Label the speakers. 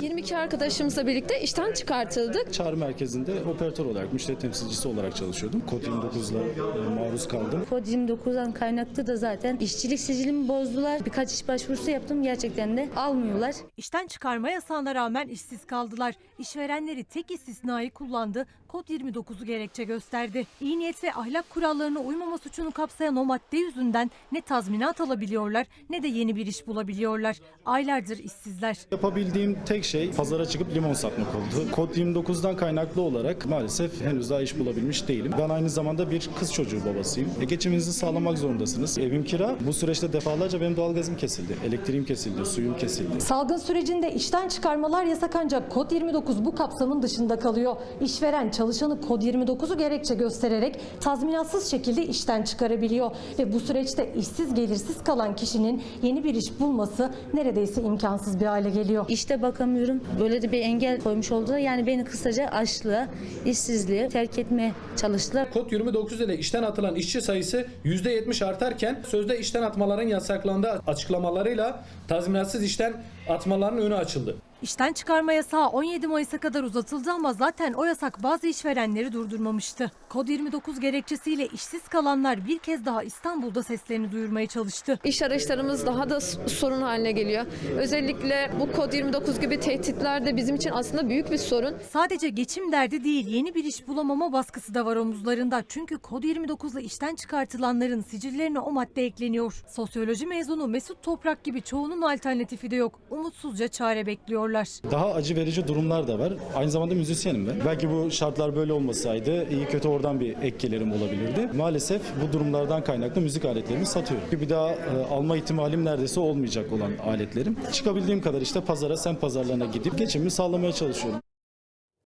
Speaker 1: 22 arkadaşımızla birlikte işten çıkartıldık.
Speaker 2: Çağrı merkezinde operatör olarak, müşteri temsilcisi olarak çalışıyordum. Kod 29'la e, maruz kaldım.
Speaker 3: Kod 29'dan kaynaklı da zaten işçilik sicilimi bozdular. Birkaç iş başvurusu yaptım gerçekten de almıyorlar.
Speaker 4: İşten çıkarma yasağına rağmen işsiz kaldılar. İşverenleri tek istisnayı kullandı. Kod 29'u gerekçe gösterdi. İyi niyet ve ahlak kurallarına uymama suçunu kapsayan o madde yüzünden ne tazminat alabiliyorlar ne de yeni bir iş bulabiliyorlar. Aylardır işsizler.
Speaker 2: Yapabildiğim tek şey pazara çıkıp limon satmak oldu. Kod 29'dan kaynaklı olarak maalesef henüz daha iş bulabilmiş değilim. Ben aynı zamanda bir kız çocuğu babasıyım. E, geçiminizi sağlamak zorundasınız. Evim kira. Bu süreçte defalarca benim doğalgazım kesildi. Elektriğim kesildi, suyum kesildi.
Speaker 5: Salgın sürecinde işten çıkarmalar yasak ancak kod 29 bu kapsamın dışında kalıyor. İşveren çalışanı kod 29'u gerekçe göstererek tazminatsız şekilde işten çıkarabiliyor. Ve bu süreçte işsiz gelirsiz kalan kişinin yeni bir iş bulması neredeyse imkansız bir hale geliyor.
Speaker 3: İşte bakamıyorum. Böyle de bir engel koymuş oldular. Yani beni kısaca açlığa, işsizliğe terk etmeye çalıştılar.
Speaker 6: Kod 29 ile işten atılan işçi sayısı %70 artarken sözde işten atmaların yasaklandığı açıklamalarıyla tazminatsız işten atmaların önü açıldı.
Speaker 4: İşten çıkarma yasağı 17 Mayıs'a kadar uzatıldı ama zaten o yasak bazı işverenleri durdurmamıştı. Kod 29 gerekçesiyle işsiz kalanlar bir kez daha İstanbul'da seslerini duyurmaya çalıştı.
Speaker 1: İş arayışlarımız daha da sorun haline geliyor. Özellikle bu kod 29 gibi tehditler de bizim için aslında büyük bir sorun.
Speaker 4: Sadece geçim derdi değil, yeni bir iş bulamama baskısı da var omuzlarında. Çünkü kod 29'la işten çıkartılanların sicillerine o madde ekleniyor. Sosyoloji mezunu Mesut Toprak gibi çoğunun alternatifi de yok. Umutsuzca çare bekliyorlar.
Speaker 2: Daha acı verici durumlar da var. Aynı zamanda müzisyenim ben. Belki bu şartlar böyle olmasaydı iyi kötü oradan bir ek gelirim olabilirdi. Maalesef bu durumlardan kaynaklı müzik aletlerimi satıyorum. Bir daha e, alma ihtimalim neredeyse olmayacak olan aletlerim. Çıkabildiğim kadar işte pazara, sen pazarlarına gidip geçimimi sağlamaya çalışıyorum.